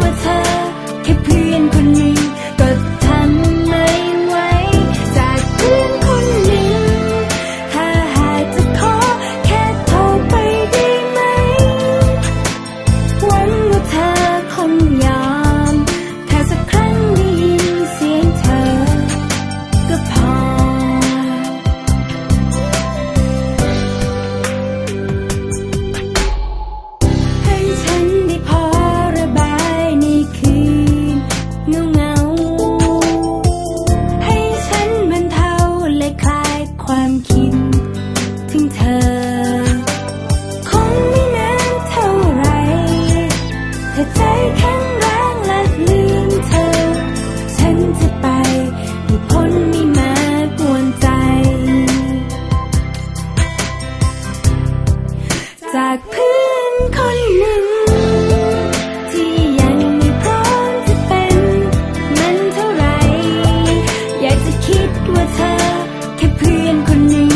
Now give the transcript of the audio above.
with ถ้าใจแข็งแรงและลืมเธอ ฉันจะไปให้พ้นไม่มากวนใจ จากเพื่อนคนหนึ่งว่าเธอ แค่เพื่อนคนหนึ่ง